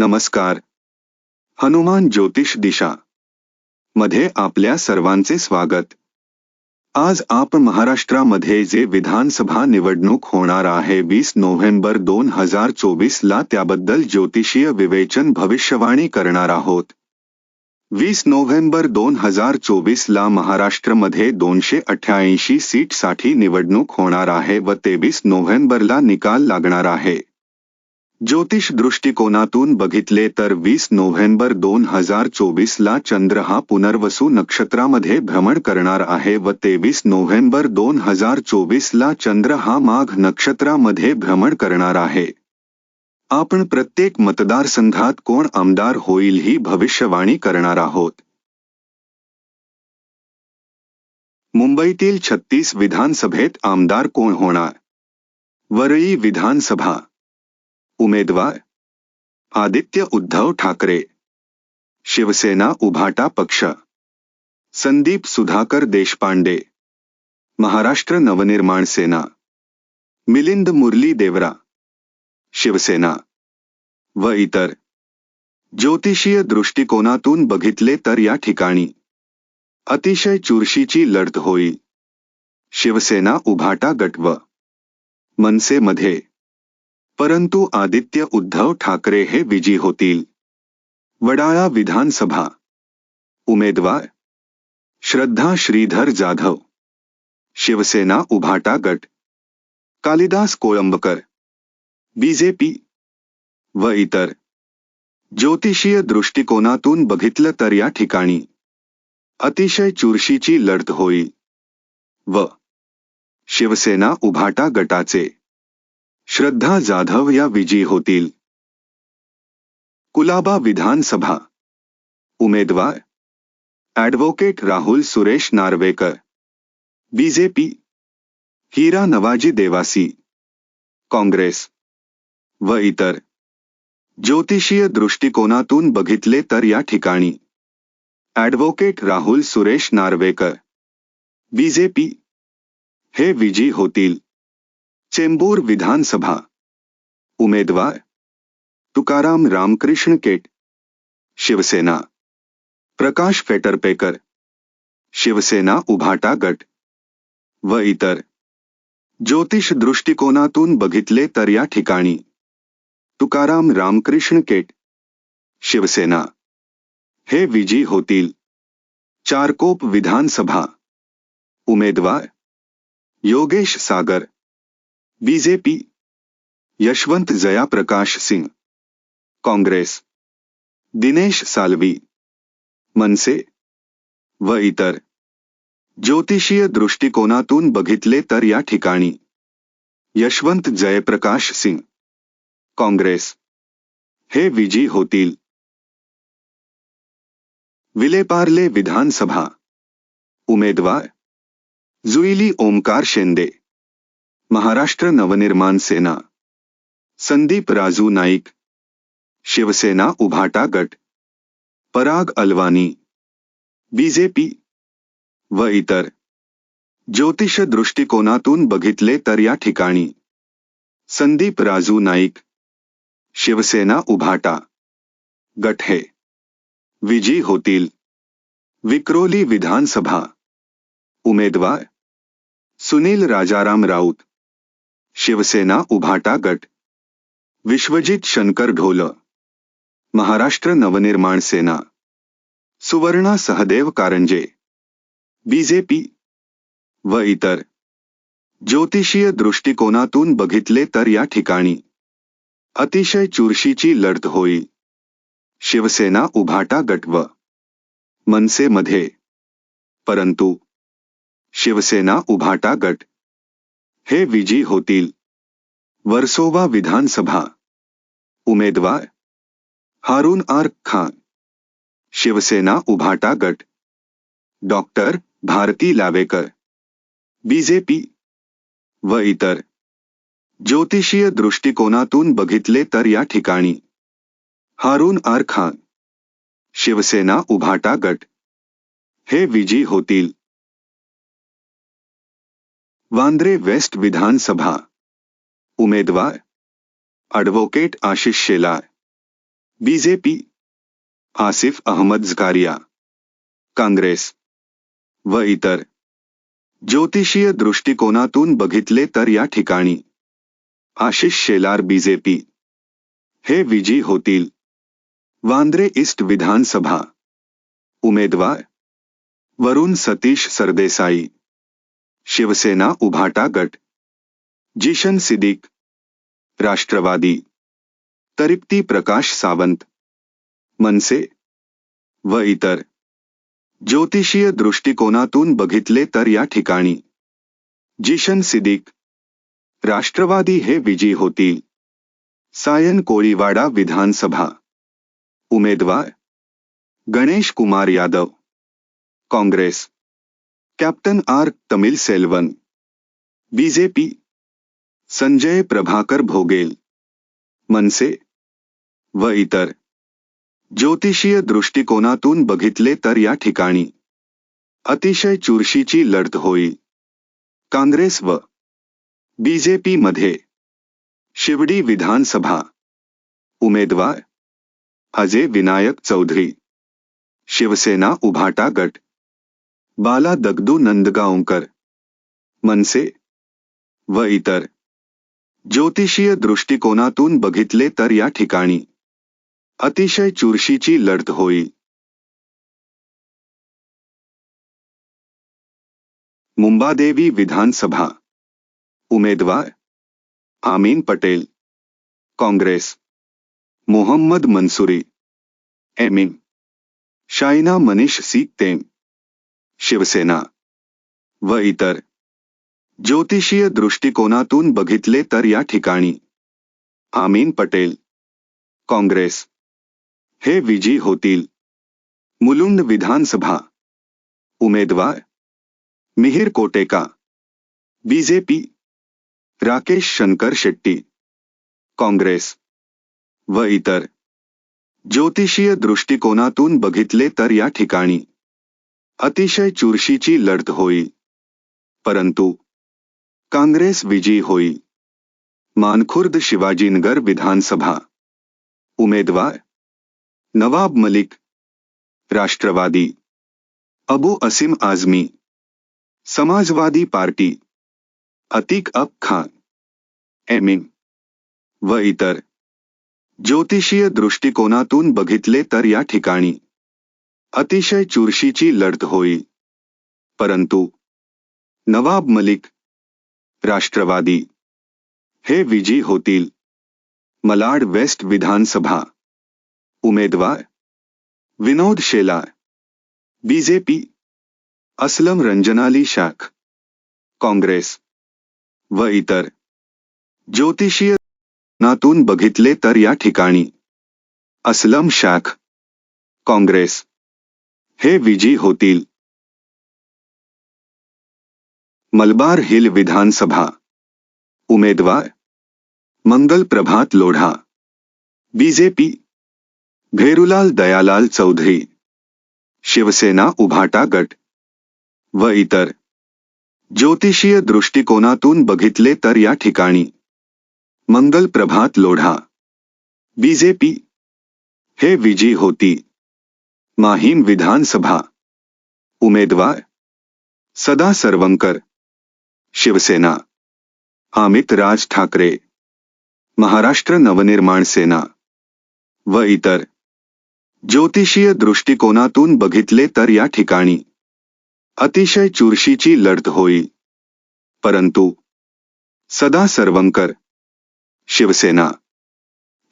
नमस्कार. हनुमान ज्योतिष दिशा. मध्ये आपल्या सर्वांचे स्वागत. आज आप महाराष्ट्रामध्ये जे विधानसभा निवडणूक होणार आहे वीस नोव्हेंबर दोन हज़ार चोवीस ला त्याबद्दल ज्योतिषीय विवेचन भविष्यवाणी करणार आहोत. वीस नोव्हेंबर दोन हज़ार चोवीस ला महाराष्ट्रमध्ये दोनशे अठ्याऐंशी सीटसाठी निवडणूक होणार आहे व तेवीस नोव्हेंबरला निकाल लागणार आहे. ज्योतिष दृष्टिकोनातून बघितले तर वीस नोव्हेंबर दोन हज़ार चोवीस ला चंद्र हा पुनर्वसू नक्षत्रामध्ये भ्रमण करणार आहे व तेवीस नोव्हेंबर दोन हज़ार चोवीस ला चंद्र हा माघ नक्षत्रामध्ये भ्रमण करणार आहे. आपण प्रत्येक मतदारसंघात कोण आमदार होईल ही भविष्यवाणी करणार आहोत. मुंबईतील छत्तीस विधानसभेत आमदार कोण होणार? वरळी विधानसभा उमेदवार? आदित्य उद्धव ठाकरे। शिवसेना उभाटा पक्ष। संदीप सुधाकर देशपांडे। महाराष्ट्र नवनिर्माण सेना। मिलिंद मुरली देवरा। शिवसेना। व इतर। ज्योतिषीय दृष्टिकोनातून बघितले तर या ठिकाणी. अतिशय चुरशीची लढत शिवसेना उभाटा गटव मनसेमध्ये परंतु आदित्य उद्धव ठाकरे हे विजयी होतील. वडाळा विधानसभा. उमेदवार. श्रद्धा श्रीधर जाधव. शिवसेना उभाटा गट. कालिदास कोळंबकर. बीजेपी व इतर. ज्योतिषीय दृष्टिकोनातून बघितलं तर या ठिकाणी. अतिशय चुरशीची लढत होईल. व. शिवसेना उभाटा गटाचे. श्रद्धा जाधव या विजयी होतील. कुलाबा विधानसभा. उमेदवार. ॲडव्होकेट राहुल सुरेश नार्वेकर. बीजेपी हिरा नवाजी देवासी. काँग्रेस. व इतर. ज्योतिषीय दृष्टिकोनातून बघितले तर या ठिकाणी. ॲडव्होकेट राहुल सुरेश नार्वेकर. बीजेपी हे विजयी होतील. चेंबूर विधानसभा। उमेदवार तुकाराम रामकृष्ण केट। शिवसेना। प्रकाश फेटरपेकर। शिवसेना उभाटा गट। व इतर। ज्योतिष दृष्टिकोनातून बघितले तर या ठिकाणी। तुकाराम रामकृष्ण केट। शिवसेना। हे विजयी होतील। चारकोप विधानसभा। उमेदवार योगेश सागर। बीजेपी यशवंत जयाप्रकाश सिंग काँग्रेस. दिनेश सालवी. मनसे. व इतर. ज्योतिषीय दृष्टिकोनातून बघितले तर या ठिकाणी. यशवंत जयप्रकाश सिंग काँग्रेस. हे विजयी होतील. विलेपार्ले विधानसभा. उमेदवार. जुईली ओमकार शेंदे महाराष्ट्र नवनिर्माण सेना। संदीप राजू नाईक। शिवसेना उभाटा गट। पराग अलवानी। बीजेपी व इतर। ज्योतिष दृष्टिकोनातून बघितले तर या ठिकाणी। संदीप राजू नाईक। शिवसेना उभाटा। गट हे। विजयी होतील। विक्रोली विधानसभा। उमेदवार। सुनील राजाराम राऊत। शिवसेना उभाटा गट. विश्वजित शंकर ढोल. महाराष्ट्र नवनिर्माण सेना. सुवर्णा सहदेव कारंजे. बीजेपी व इतर. ज्योतिषीय दृष्टिकोनातून बघितले तर या ठिकाणी. अतिशय चुरशीची लढत होई. शिवसेना उभाटा गटव मनसेमध्ये. परंतु. शिवसेना उभाटा गट. हे विजयी होतील. वर्सोवा विधानसभा. उमेदवार. हारून आर खान. शिवसेना उभाटा गट. डॉक्टर भारती लावेकर. बीजेपी व इतर. ज्योतिषीय दृष्टिकोनातून बघितले तर या ठिकाणी. हारून आर खान. शिवसेना उभाटा गट. हे विजयी होतील. वांद्रे वेस्ट विधानसभा. उमेदवार. ॲडव्होकेट आशिष शेलार. बीजेपी आसिफ अहमद झकारिया काँग्रेस. व इतर. ज्योतिषीय दृष्टिकोनातून बघितले तर या ठिकाणी. आशिष शेलार बीजेपी हे विजयी होतील. वांद्रे ईस्ट विधानसभा. उमेदवार. वरुण सतीश सरदेसाई. शिवसेना, उभाटा, गट। जिशन सिद्दीक, राष्ट्रवादी। तरिप्ती प्रकाश सावंत। मनसे व इतर। ज्योतिषीय दृष्टिकोनातून बघितले तर या ठिकाणी। जिशन सिद्दीक, राष्ट्रवादी हे विजयी होतील। सायन कोळीवाडा विधानसभा। उमेदवार, Ganesh Kumar Yadav. Congress. Captain R Tamil Selvan BJP Sanjay Prabhakar Bhogel Manase व इतर ज्योतिषीय दृष्टिकोनातून बघितले तर या ठिकाणी अतिशय चुरशीची लढत होईल काँग्रेस व बीजेपी मध्ये शिवडी विधानसभा उमेदवार अजय विनायक चौधरी शिवसेना उभाटा गट बाला दगदू नंदगावकर। मनसे व इतर। ज्योतिषीय दृष्टिकोनातून बघितले तर या ठिकाणी. अतिशय चुरशीची लढत होईल मुंबादेवी विधानसभा. उमेदवार, आमीन पटेल. काँग्रेस. मोहम्मद मनसुरी. एमिन शाइना मनीष सीतेम शिवसेना। व इतर। ज्योतिषीय दृष्टिकोनातून बघितले तर या ठिकाणी। आमीन पटेल। काँग्रेस। हे विजयी होतील। मुलुंड विधानसभा। उमेदवार। मिहिर कोटेका। बीजेपी। राकेश शंकर शेट्टी। काँग्रेस। व इतर। ज्योतिषीय दृष्टिकोनातून बघितले तर या ठिकाणी। अतिशय चुरशीची लढत होई. परंतु काँग्रेस विजयी होई. मानखुर्द शिवाजीनगर विधानसभा. उमेदवार नवाब मलिक राष्ट्रवादी. अबू असीम आझमी समाजवादी पार्टी. अतिक अब खान एमिन व इतर. ज्योतिषीय दृष्टिकोनातून बघितले तर या ठिकाणी अतिशय चुरशीची लढत होईल परंतु नवाब मलिक राष्ट्रवादी हे विजयी होतील. मलाड वेस्ट विधानसभा उमेदवार विनोद शेलार बीजेपी असलम रंजनाली शाख काँग्रेस व इतर ज्योतिषीय नातून बघितले तर या ठिकाणी असलम शाख काँग्रेस हे विजयी होतील। मलबार हिल विधानसभा। उमेदवार। मंगल प्रभात लोढ़ा। बीजेपी। भेरुलाल दयालाल चौधरी। शिवसेना उभाटा गट। व इतर। ज्योतिषीय दृष्टिकोनातून बघितले तर या ठिकाणी। मंगल प्रभात लोढ़ा। बीजेपी। हे विजयी होती माहीम विधानसभा। उमेदवार। सदा सर्वंकर शिवसेना। अमित राज ठाकरे। महाराष्ट्र नवनिर्माण सेना। व इतर। ज्योतिषीय दृष्टिकोनातून बघितले तर या ठिकाणी। अतिशय चुरशीची लढत होईल. परंतु सदा सर्वंकर शिवसेना।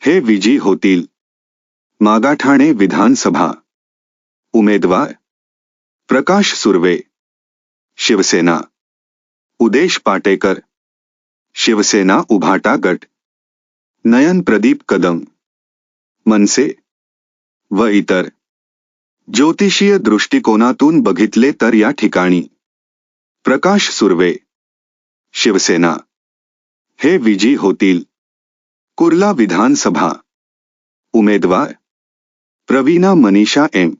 हे विजयी होतील. मागाठाणे विधानसभा। उमेदवार प्रकाश सुर्वे, शिवसेना, उदेश पाटेकर, शिवसेना उभाटा गट नयन प्रदीप कदम, मनसे व इतर। ज्योतिषीय दृष्टिकोनातून बघितले तर या ठिकाणी प्रकाश सुर्वे, शिवसेना, हे विजयी होतील. कुर्ला विधानसभा, उमेदवार, प्रवीणा मनीषा एम.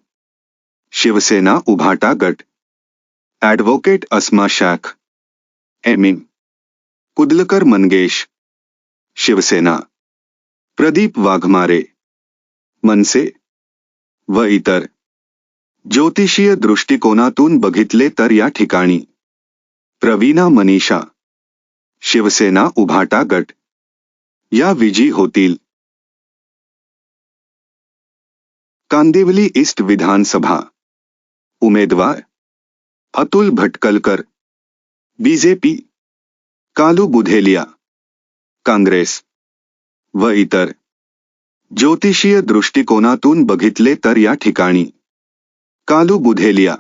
शिवसेना उभाटा गट ॲडव्होकेट अस्मा शाख। एमिन कुदलकर मनगेश शिवसेना। प्रदीप वाघमारे। मनसे। व इतर। ज्योतिषीय दृष्टिकोनातून बघितले तर या ठिकाणी। प्रवीणा मनीषा। शिवसेना उभाटा गट या विजी होतील। कांदिवली ईस्ट विधानसभा। उमेदवार अतुल भटकलकर बीजेपी कालू बुधेलिया, काँग्रेस। व इतर। ज्योतिषीय दृष्टिकोनातून बघितले तर या ठिकाणी, कालू बुधेलिया,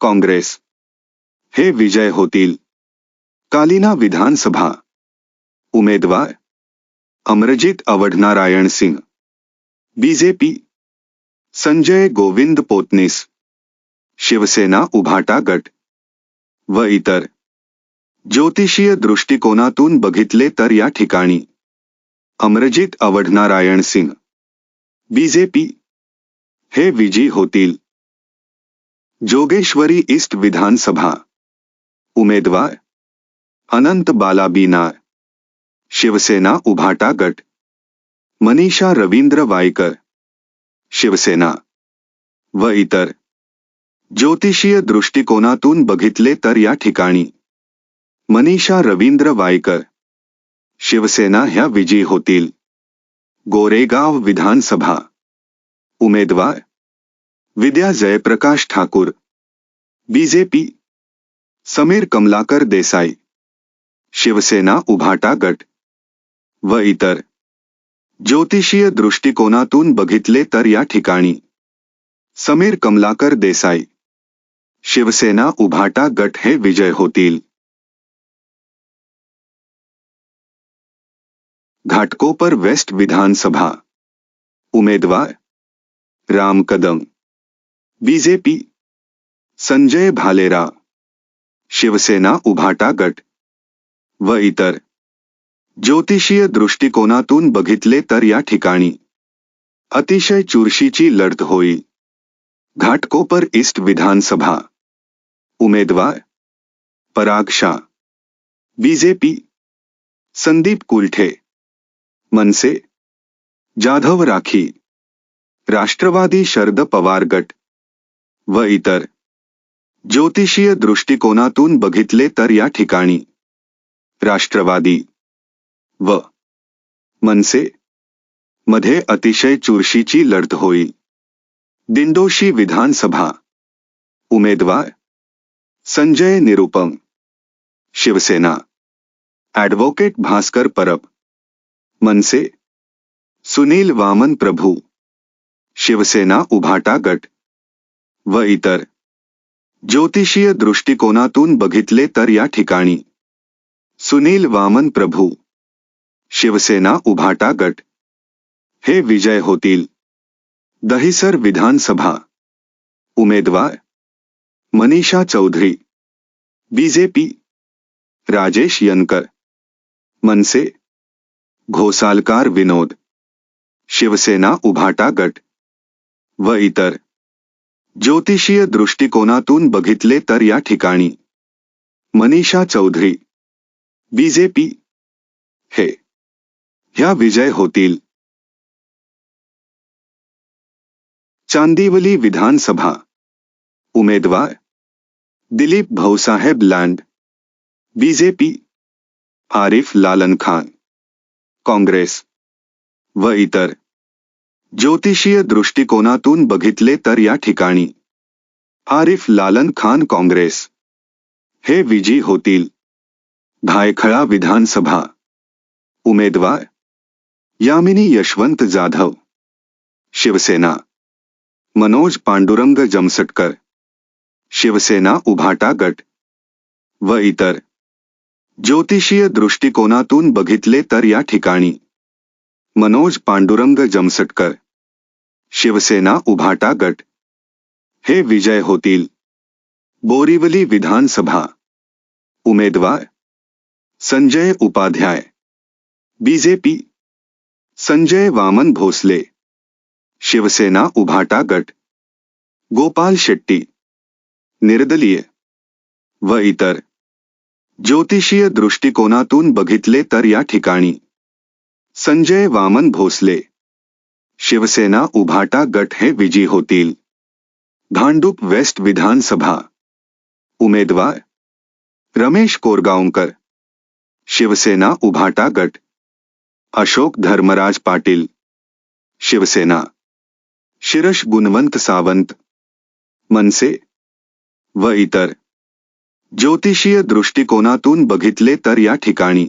काँग्रेस। हे विजय होतील। कालिना विधानसभा। उमेदवार अमरजीत अवढनारायण सिंग बीजेपी संजय गोविंद पोतनीस। शिवसेना, उभाटा, गट. व इतर. ज्योतिषीय दृष्टिकोनातून बघितले तर या ठिकाणी. अमरजीत अवढनारायण सिंग बीजेपी हे विजी होतील. जोगेश्वरी ईस्ट विधानसभा. उमेदवार. अनंत बालाबीनार शिवसेना, उभाटा, गट. मनीषा रवींद्र वायकर. शिवसेना. व इतर. ज्योतिषीय दृष्टिकोनातून बघितले तर या ठिकाणी. मनीषा रवींद्र वायकर. शिवसेना ह्या विजयी होतील. गोरेगाव विधानसभा. उमेदवार. विद्या जयप्रकाश ठाकूर. बीजेपी समीर कमलाकर देसाई. शिवसेना उभाटा गट. व इतर. ज्योतिषीय दृष्टिकोनातून बघितले तर या ठिकाणी. समीर कमलाकर देसाई. शिवसेना उभाटा गट हे विजय होतील। घाटकोपर वेस्ट विधानसभा। उमेदवार राम कदम। बीजेपी, संजय भालेरा। शिवसेना उभाटा गट व इतर। ज्योतिषीय दृष्टिकोनातून बघितले तर या ठिकाणी। अतिशय चुरशीची लढत होईल। घाटकोपर ईस्ट विधानसभा। उमेदवार पराग शाह बीजेपी, संदीप कुलठे, मनसे, जाधव राखी, राष्ट्रवादी शरद पवार गट व इतर. ज्योतिषीय दृष्टिकोनातून बघितले तर या ठिकाणी राष्ट्रवादी व मनसे मध्ये अतिशय चुरशीची लढत होईल. दिंडोशी विधानसभा उमेदवार संजय निरुपम, शिवसेना एडवोकेट भास्कर परब, मनसे, सुनील वामन प्रभू, शिवसेना उभाटा गट, व इतर। ज्योतिषीय दृष्टिकोनातून बघितले तर या ठिकाणी, सुनील वामन प्रभू, शिवसेना उभाटा गट, हे विजय होतील। दहिसर विधानसभा, उमेदवार मनीषा चौधरी, बीजेपी, राजेश यनकर, मनसे, घोसालकार विनोद, शिवसेना उभाटा गट व इतर। ज्योतिषीय दृष्टिकोनातून बघितले तर या ठिकाणी मनीषा चौधरी, बीजेपी, हे, ह्या विजय होतील. चांदिवली विधानसभा, उमेदवार दिलीप भाऊसाहेब लैंड बीजेपी आरिफ लालन खान, काँग्रेस, व इतर. ज्योतिषीय दृष्टिकोनातून बघितले तर या ठिकाणी, आरिफ लालन खान काँग्रेस. हे विजी होतील. भायखळा विधानसभा. उमेदवार. यामिनी यशवंत जाधव. शिवसेना. मनोज पांडुरंग जमसटकर. शिवसेना, उभाटा, गट. व इतर. ज्योतिषीय दृष्टिकोनातून बघितले तर या ठिकाणी. मनोज पांडुरंग जमसटकर. शिवसेना, उभाटा, गट. हे विजय होतील. बोरीवली विधानसभा. उमेदवार. संजय उपाध्याय. बीजेपी संजय वामन भोसले. शिवसेना, उभाटा, गट. गोपाल शेट्टी. निर्दलीय व इतर. ज्योतिषीय दृष्टिकोनातून बघितले तर या ठिकाणी. संजय वामन भोसले. शिवसेना उभाटा गट हे विजयी होतील. भांडूप वेस्ट विधानसभा. उमेदवार. रमेश कोरगावकर. शिवसेना उभाटा गट. अशोक धर्मराज पाटील. शिवसेना. शिरश गुणवंत सावंत. मनसे. व इतर. ज्योतिषीय दृष्टिकोनातून बघितले तर या ठिकाणी.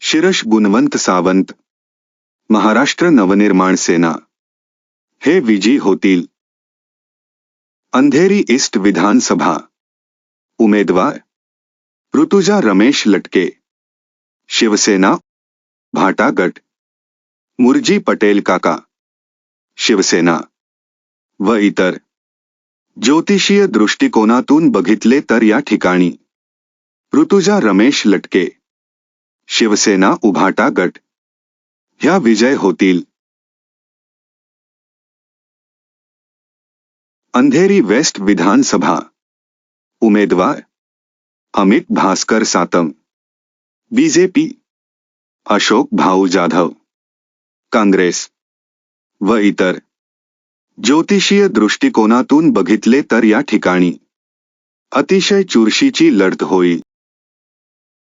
शिरश गुणवंत सावंत. महाराष्ट्र नवनिर्माण सेना. हे विजयी होतील. अंधेरी ईस्ट विधानसभा. उमेदवार. ऋतुजा रमेश लटके. शिवसेना. भाटा गट. मुरजी पटेल काका. शिवसेना. व इतर. ज्योतिषीय दृष्टिकोनातून बघितले तर या ठिकाणी. ऋतुजा रमेश लटके. शिवसेना उभाटा गट. ह्या विजय होतील. अंधेरी वेस्ट विधानसभा. उमेदवार. अमित भास्कर सातम. बीजेपी. अशोक भाऊ जाधव. कांग्रेस. व इतर. ज्योतिषीय दृष्टिकोनातून बघितले तर या ठिकाणी. अतिशय चुरशीची लढत होईल.